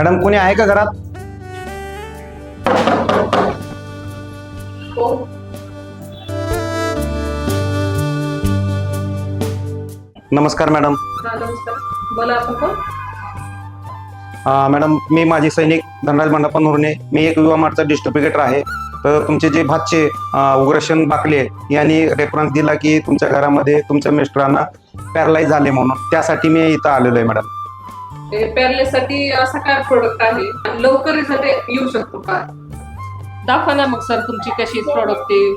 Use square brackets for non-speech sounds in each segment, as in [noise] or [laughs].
Madam कोणी आहे का घरात? नमस्कार मॅडम. हा नमस्कार. बोला आपण कोण? अं, मॅडम मी माझी सैनिक धनराज मंडपन हुरणे. मी एक युवा मार्टचा डिस्ट्रिब्युटेटर आहे. तर तुमचे जे अं, उग्रशन बाकले यांनी रेफरन्स दिला की तुमच्या घरामध्ये तुमच्या मिस्टरांना पॅरलाइज झाले म्हणून. त्यासाठी मी इथं आलेलो आहे मॅडम. पॅरलेसाठी असा काय प्रोडक्ट आहे? लवकर रिझल्ट येऊ शकतो का? दाखवा ना मग सर तुमची कशी प्रोडक्ट ते.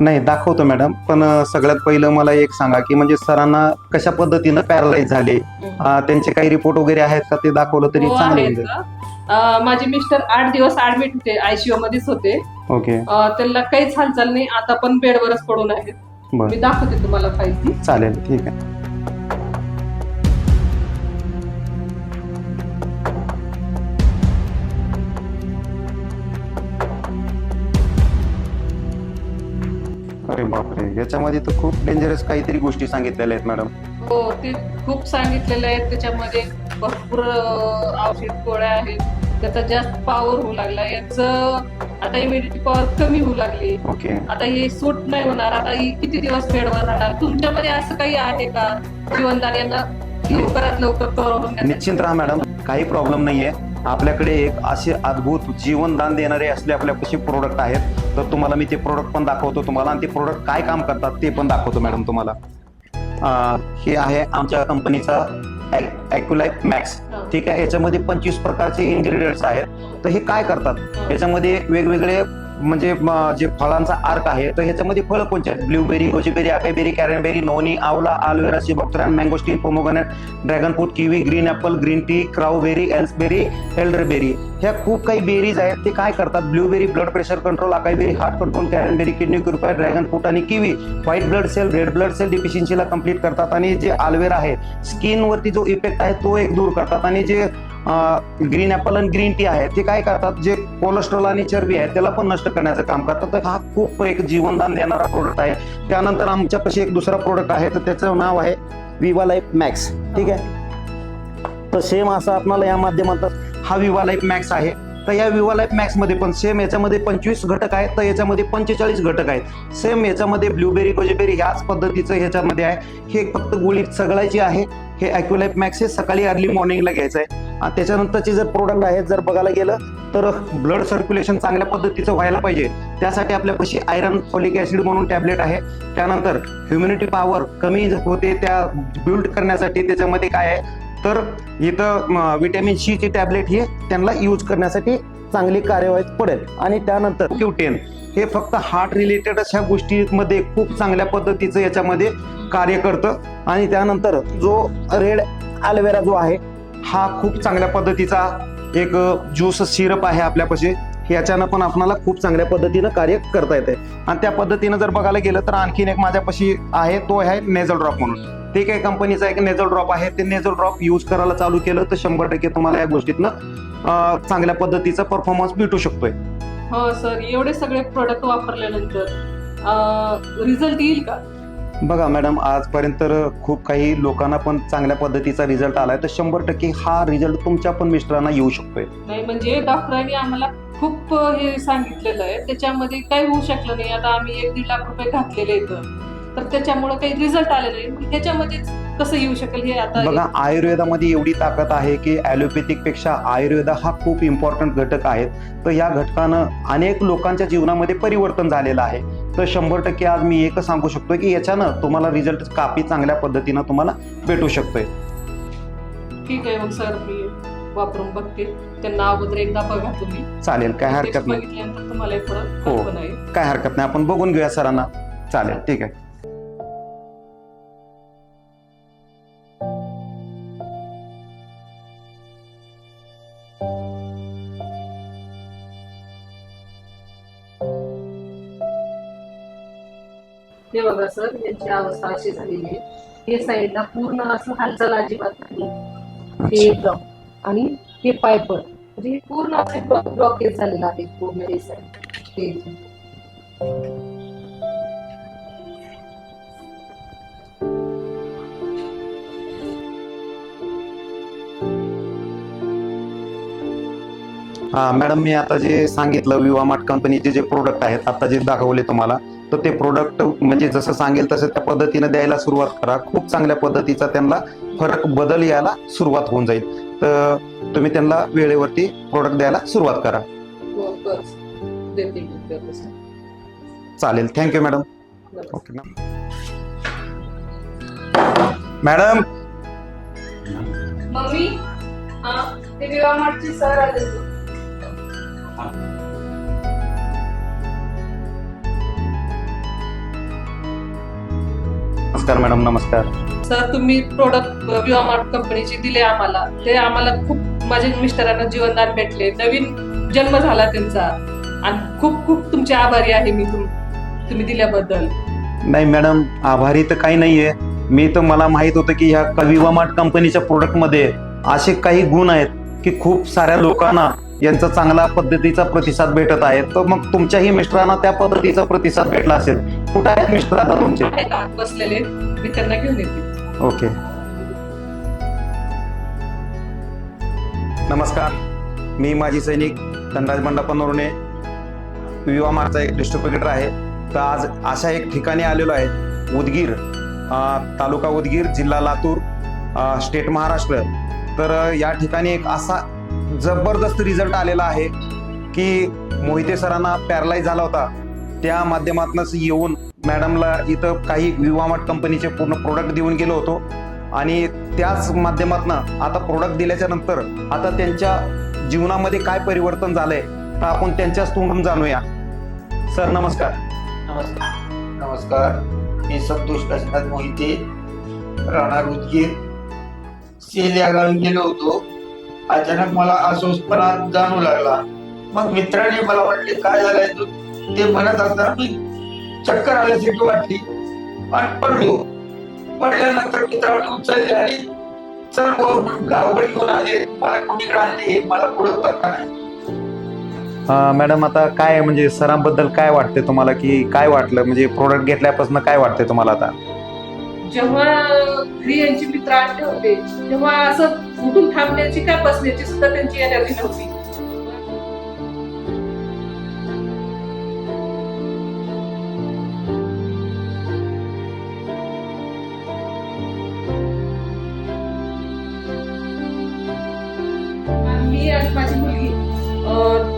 नाही दाखवतो मॅडम पण सगळ्यात पहिलं मला एक सांगा की म्हणजे सरांना कशा पद्धतीनं पॅरलाइज झाले? अं, त्यांचे काही रिपोर्ट वगैरे आहेत का? ते दाखवलं तरी हो, चांगलं होईल. माझे मिस्टर आठ दिवस ऍडमिट होते आयसीयू मध्येच होते. ओके. अं, त्यांना काहीच हालचाल नाही आता पण बेडवरच पडून आहेत. मी बरं दाखवते तुम्हाला फाईल ती चालेल ठीक आहे. अरे बापरे याच्यामध्ये तर खूप डेंजरस काहीतरी गोष्टी सांगितलेल्या आहेत मॅडम हो ते खूप सांगितलेलं आहे. त्याच्यामध्ये भरपूर अं, औषध गोळ्या आहेत. त्याचा जास्त पॉवर होऊ लागला. याचं आता इम्युनिटी पॉवर कमी होऊ लागली. ओके. आता हे सूट नाही होणार. आता ही किती दिवस बेडवर राहणार? तुमच्यामध्ये असं काही आहे का? जीवनदान यांना लवकरात लवकर? निश्चिंत राहा मॅडम काही प्रॉब्लेम नाहीये. आपल्याकडे एक असे अद्भुत जीवनदान देणारे असले आपल्या कसे प्रोडक्ट आहेत तर तुम्हाला मी ते प्रोडक्ट पण दाखवतो तुम्हाला. आणि ते प्रोडक्ट काय काम करतात ते पण दाखवतो मॅडम तुम्हाला. हे आहे आमच्या कंपनीचा ॲक्युलाईफ मॅक्स ठीक आहे? याच्यामध्ये पंचवीस प्रकारचे इन्ग्रेडियंट्स आहेत. तर हे काय करतात? याच्यामध्ये वेगवेगळे म्हणजे जे फळांचा आर्क आहे तर ह्याच्यामध्ये फळं कोणते आहेत? ब्ल्यूबेरी गोजीबेरी आकाईबेरी कॅरनबेरी नोनी आवला aloe vera mango mangosteen pomegranate dragon fruit kiwi green apple green tea crowberry एल्सबेरी elderberry. ह्या खूप काही बेरीज आहेत ते काय करतात? Blueberry blood pressure control acai berry heart control cranberry kidney क्रुपाय dragon fruit आणि kiwi. White blood cell red blood cell डिफिशियन्सीला complete करतात आणि जे आलवेरा आहे स्किनवरती जो इफेक्ट आहे तो एक दूर करतात. आणि जे ग्रीन ॲपल आणि ग्रीन टी आहे ते काय करतात जे कोलेस्ट्रॉल आणि चरबी आहे त्याला पण नष्ट करण्याचं काम करतात. तर हा खूप एक जीवनदान देणारा प्रोडक्ट आहे. त्यानंतर आमच्यापाशी एक दुसरा प्रोडक्ट आहे तर त्याचं नाव आहे विवा लाईफ मॅक्स ठीक आहे? तर सेम असं आपल्याला या माध्यमात हा विवा लाईफ मॅक्स आहे. तर या विवा लाईफ मॅक्समध्ये पण सेम याच्यामध्ये पंचवीस घटक आहेत तर याच्यामध्ये पंचेचाळीस घटक आहेत. सेम याच्यामध्ये ब्लूबेरी कोजेबेरी ह्याच पद्धतीचं ह्याच्यामध्ये आहे. हे फक्त गोळी सगळ्याची आहे. हे ॲक्युलाईफ मॅक्स हे सकाळी अर्ली मॉर्निंगला घ्यायचं आहे. आणि त्याच्यानंतरचे जर प्रोडक्ट आहेत जर बघायला गेलं तर ब्लड सर्क्युलेशन चांगल्या पद्धतीचं व्हायला पाहिजे. त्यासाठी आपल्यापाशी आयरन फॉलिक ऍसिड म्हणून टॅबलेट आहे. त्यानंतर ह्युम्युनिटी पॉवर कमी होते त्या बिल्ड करण्यासाठी त्याच्यामध्ये काय आहे? तर इथं विटॅमिन सी ची टॅबलेट ही त्यांना यूज करण्यासाठी चांगली कार्यवाही पडेल. आणि त्यानंतर क्यूटेन हे फक्त हार्ट रिलेटेड अशा गोष्टीमध्ये खूप चांगल्या पद्धतीचं याच्यामध्ये कार्य करतं. आणि त्यानंतर जो रेड ॲलोवेरा जो आहे हा खूप चांगल्या पद्धतीचा एक ज्यूस सिरप आहे आपल्यापाशी. याच्यानं पण आपणाला खूप चांगल्या पद्धतीनं कार्य करता येते आणि त्या पद्धतीनं जर बघायला गेलं तर आणखीन एक माझ्यापाशी आहे तो आहे नेझल ड्रॉप म्हणून. ते काही कंपनीचा एक नेझल ड्रॉप आहे ते नेझल ड्रॉप यूज करायला चालू केलं तर शंभर टक्के तुम्हाला या गोष्टीतनं चांगल्या पद्धतीचा परफॉर्मन्स भेटू शकतोय. हो सर एवढे सगळे प्रोडक्ट वापरल्यानंतर रिझल्ट येईल का? बघा मॅडम आजपर्यंत तर खूप काही लोकांना पण चांगल्या पद्धतीचा रिझल्ट आलाय. तर शंभर टक्के हा रिझल्ट तुमच्या पण मिस्टरांना येऊ शकतोय. नाही म्हणजे डॉक्टरांनी आम्हाला खूप हे सांगितलेलं आहे. त्याच्यामध्ये काही होऊ शकलं नाही. आता आम्ही एक दीड लाख रुपये घातलेले इथं. तर त्याच्यामुळे काही रिझल्ट आले नाही. मग ह्याच्यामध्ये कसं येऊ शकेल हे आता बघा आयुर्वेदामध्ये एवढी ताकद आहे की ॲलोपॅथिकपेक्षा आयुर्वेदा हा खूप इम्पॉर्टंट घटक आहे तर या घटकानं अनेक लोकांच्या जीवनामध्ये परिवर्तन झालेलं आहे. तर शंभर टक्के आज मी एकच सांगू शकतो की याच्यानं तुम्हाला रिझल्ट काफी चांगल्या पद्धतीनं तुम्हाला भेटू शकतोय. ठीक आहे मग सर मी वापरून बघते. त्यांना अगोदर एकदा बघा तुम्ही. चालेल काय हरकत नाही. तुम्हाला हो. काय हरकत नाही. आपण बघून घेऊया सरांना. चालेल ठीक आहे. हे बघा सर यांची अवस्था अशी झालेली आहे. हे साईडला पूर्ण असं हालचाल अजिबात नाही. हे एकदम आणि हे पायपर म्हणजे हे पूर्ण असे ब्लॉकेज झालेलं आहे पूर्ण हे साईड हे. हा मॅडम मी आता जे सांगितलं विवा मार्ट कंपनीचे जे प्रोडक्ट आहेत आता जे दाखवले तुम्हाला तर ते प्रोडक्ट म्हणजे जसं सांगेल तसं त्या पद्धतीने द्यायला सुरुवात करा. खूप चांगल्या पद्धतीचा त्यांना फरक बदल यायला सुरुवात होऊन जाईल. तर तुम्ही त्यांना वेळेवरती प्रोडक्ट द्यायला सुरुवात करा. चालेल. Thank you madam okay madam mummy ते विवाह मार्टचे सर आले. नमस्कार मॅडम नमस्कार. सर तुम्ही प्रोडक्ट विवाह मार्ट कंपनीचे दिले आम्हाला. ते आम्हाला खूप माझ्या मिस्टरांना जीवनदान भेटले. नवीन जन्म झाला त्यांचा. आणि खूप खूप तुमचे आभारी आहे मी तुम तुम्ही दिल्याबद्दल. नाही मॅडम आभारी तर काही नाहीये. मी तर मला माहीत होतं की ह्या कविवा मार्ट कंपनीच्या प्रोडक्टमध्ये असे काही गुण आहेत की खूप साऱ्या लोकांना यांचा चांगला पद्धतीचा प्रतिसाद भेटत आहे. तर मग तुमच्याही मिस्टरांना त्या पद्धतीचा प्रतिसाद भेटला असेल. कुठे आहेत मिस्टर आता तुमचे? आहेत आत बसलेले. मी त्यांना घेऊन येते. ओके. नमस्कार. मी माजी सैनिक धनराज बंडाप्पा नोरणे. विवा मार्टचा एक डिस्ट्रीब्युटर आहे. तर आज अशा एक ठिकाणी आलेलो आहे. उदगीर तालुका उदगीर जिल्हा लातूर स्टेट महाराष्ट्र. तर या ठिकाणी एक असा जबरदस्त रिझल्ट आलेला आहे की मोहिते सरांना पॅरलाईज झाला होता. त्या माध्यमातूनच येऊन मॅडमला इथं काही विवा कंपनीचे पूर्ण प्रोडक्ट देऊन गेलो होतो. आणि त्याच माध्यमातून आता प्रोडक्ट दिल्याच्या नंतर आता त्यांच्या जीवनामध्ये काय परिवर्तन झालंय तर आपण त्यांच्याच तोंडून जाणूया. सर नमस्कार. नमस्कार. नमस्कार. मी संतोष काशीनाथ मोहिते राहणार उदगीर. सेल या गावी गेलो होतो. अचानक मला अस्वस्थपणा जाणू लागला. मग मित्राने मला वाटले काय झालंय तू? ते म्हणत असताना मी चक्कर आल्यासारखी वाटली. आणि पडलो. पडल्यानंतर मित्राने उचलले आणि चल गावाकडे घेऊन आले. मला कुणीकडे आणले हे मला पुढे पत्ता नाही. मॅडम आता काय म्हणजे सरांबद्दल काय वाटते तुम्हाला? की काय वाटलं? म्हणजे प्रोडक्ट घेतल्यापासून काय वाटते तुम्हाला आता? जेव्हा घरी यांची मित्र आले होते तेव्हा असं उठून थांबण्याची काय बसण्याची सुद्धा त्यांची एनर्जी नव्हती. मी आणि माझी मुलगी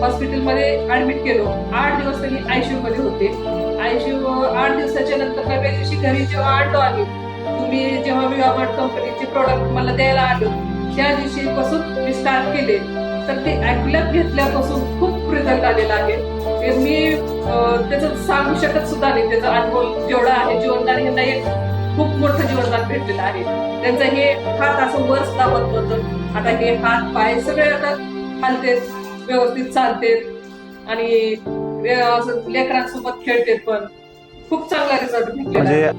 हॉस्पिटलमध्ये ऍडमिट केलो. आठ दिवस त्यांनी आयसीयू मध्ये होते. आयसीयू आठ दिवसाच्या नंतर नव्या दिवशी घरी जेव्हा आणलो आम्ही मी जेव्हा विवाह मार्ट कंपनीचे प्रोडक्ट मला द्यायला आलो त्या दिवशी पासून मी स्टार्ट केले. तर ते ऍक्लॅप घेतल्यापासून खूप रिझल्ट आलेला आहे. म्हणजे मी त्याचं सांगू शकत सुद्धा नाही. त्याचा अनुभव जेवढा आहे जीवनदान यांना एक खूप मोठं जीवनदान भेटलेलं आहे. त्यांचं हे हात असं वर दाबत होतं आता हे हात पाय सगळे आता हलते व्यवस्थित चालतेत आणि लेकरांसोबत खेळतेत पण. खूप चांगला रिझल्ट म्हणजे.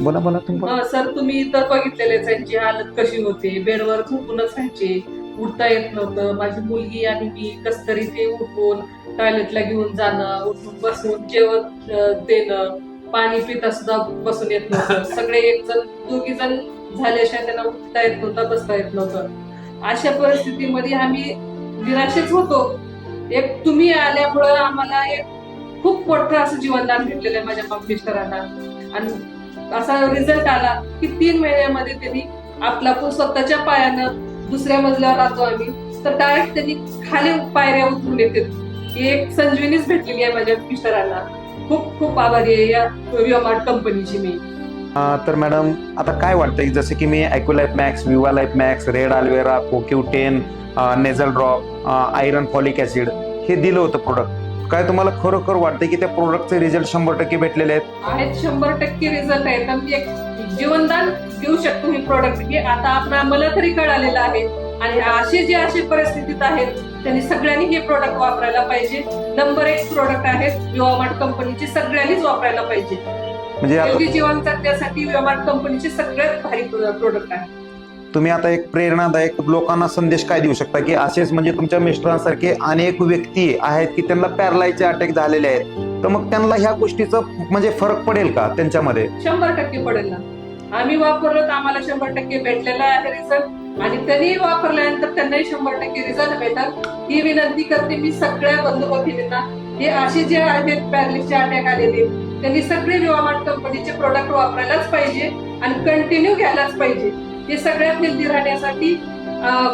बोला बोला तुम्ही बोला. सर तुम्ही तर बघितलेले त्यांची हालत कशी होते. बेडवर झोपूनच राहायचे उठता येत नव्हतं. माझी मुलगी आणि मी कस तरी ते उठून टॉयलेटला घेऊन जाणं उठून बसून जेवण अं, देणं पाणी पिता सुद्धा बसून येत नव्हतं. [laughs] सगळे एक जण दोघी जण झाल्याशिवाय त्यांना उठता येत नव्हतं बसता येत नव्हतं. अशा परिस्थितीमध्ये आम्ही निराशेच होतो. एक तुम्ही आल्यामुळं आम्हाला एक खूप मोठं असं जीवनदान भेटलेलं आहे माझ्या मिस्टरांना आणि असा रिझल्ट आला की तीन महिन्यामध्ये त्यांनी आपला स्वतःच्या पायानं दुसऱ्या मजल्यावर राहतो आम्ही. तर डायरेक्ट त्यांनी खाली पायऱ्या उतरून येते. ही एक संजीवनीच भेटलेली आहे माझ्या मिस्टरांना खूप खूप आभारी आहे या विवामार्ट कंपनीची मी. तर मॅडम आता काय वाटतंय? जसं की मी Aculife max Viva life max red aloe vera CoQ ten nasal drop iron folic acid हे दिलं होतं प्रोडक्ट काय तुम्हाला खरोखर वाटतंय की त्या प्रोडक्टचे रिझल्ट शंभर टक्के भेटलेले आहेत? आहेत शंभर टक्के रिझल्ट आहेत. आणि एक जीवनदान देऊ शकतो हे प्रोडक्ट हे आता आपण मला तरी कळालेलं आहे. आणि असे जे असे परिस्थितीत आहेत त्यांनी सगळ्यांनी हे प्रोडक्ट वापरायला पाहिजे. नंबर एक प्रोडक्ट आहेत विवामार्ट कंपनीचे सगळ्यांनीच वापरायला पाहिजे. म्हणजे आता हेल्दी जीवन जगण्यासाठी विवामार्ट कंपनीचे सगळ्यात भारी प्रोडक्ट आहे. तुम्ही आता एक प्रेरणादायक लोकांना संदेश काय देऊ शकता की असेच म्हणजे तुमच्या मिस्टरांसारखे अनेक व्यक्ती आहेत की त्यांना पॅरलायचे अटॅक झालेले आहेत. तर मग त्यांना ह्या गोष्टीचा म्हणजे फरक पडेल का त्यांच्यामध्ये? शंभर टक्के पडेल ना. आम्ही वापरलो तर आम्हाला शंभर टक्के भेटलेला आहे रिझल्ट आणि त्यांनी वापरल्यानंतर त्यांनाही शंभर टक्के रिझल्ट भेटतात ही विनंती करते मी सगळ्या बंधू भगिनींना हे असे जे आहेत पॅरलिसचे अटॅक आलेले त्यांनी सगळे विवामान कंपनीचे प्रोडक्ट वापरायलाच पाहिजे आणि कंटिन्यू घ्यायलाच पाहिजे. हे सगळ्यात हेल्दी राहण्यासाठी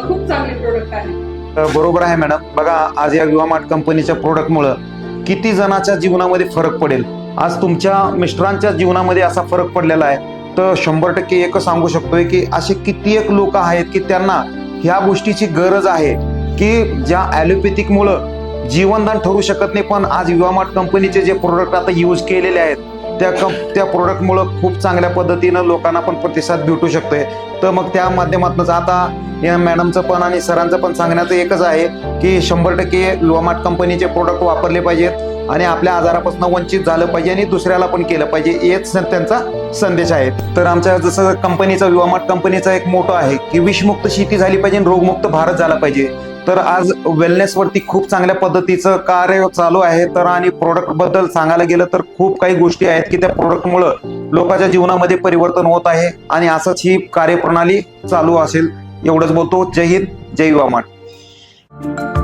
खूप चांगले प्रोडक्ट आहे तर बरोबर आहे मॅडम बघा आज या विवामार्ट कंपनीच्या प्रोडक्टमुळं किती जणाच्या जीवनामध्ये फरक पडेल. आज तुमच्या मिस्टरांच्या जीवनामध्ये असा फरक पडलेला आहे. तर शंभर टक्के एकच सांगू शकतोय की असे किती एक लोक आहेत की त्यांना ह्या गोष्टीची गरज आहे की ज्या ॲलोपॅथिकमुळं जीवनदान ठरू शकत नाही पण आज विवामार्ट कंपनीचे जे प्रोडक्ट आता यूज केलेले आहेत त्या कं त्या प्रोडक्टमुळं खूप चांगल्या पद्धतीनं लोकांना पण प्रतिसाद भेटू शकतोय. तर मग त्या माध्यमातूनच आता या मॅडमचं पण आणि सरांचं पण सांगण्याचं एकच आहे की शंभर टक्के लोमाट कंपनीचे प्रोडक्ट वापरले पाहिजेत आणि आपल्या आजारापासून वंचित झालं पाहिजे आणि दुसऱ्याला पण केलं पाहिजे हेच त्यांचा संदेश आहे. तर आमच्या जसं कंपनीचा विवामार्ट कंपनीचा एक मोठं आहे की विषमुक्त शेती झाली पाहिजे आणि रोगमुक्त भारत झाला पाहिजे. तर आज वेलनेसवरती खूप चांगल्या पद्धतीचं कार्य चालू आहे. तर आणि प्रोडक्टबद्दल सांगायला गेलं तर खूप काही गोष्टी आहेत की त्या प्रोडक्टमुळं लोकांच्या जीवनामध्ये परिवर्तन होत आहे आणि असंच ही कार्यप्रणाली चालू असेल. एवढंच बोलतो. जय हिंद जय युवा मार्ट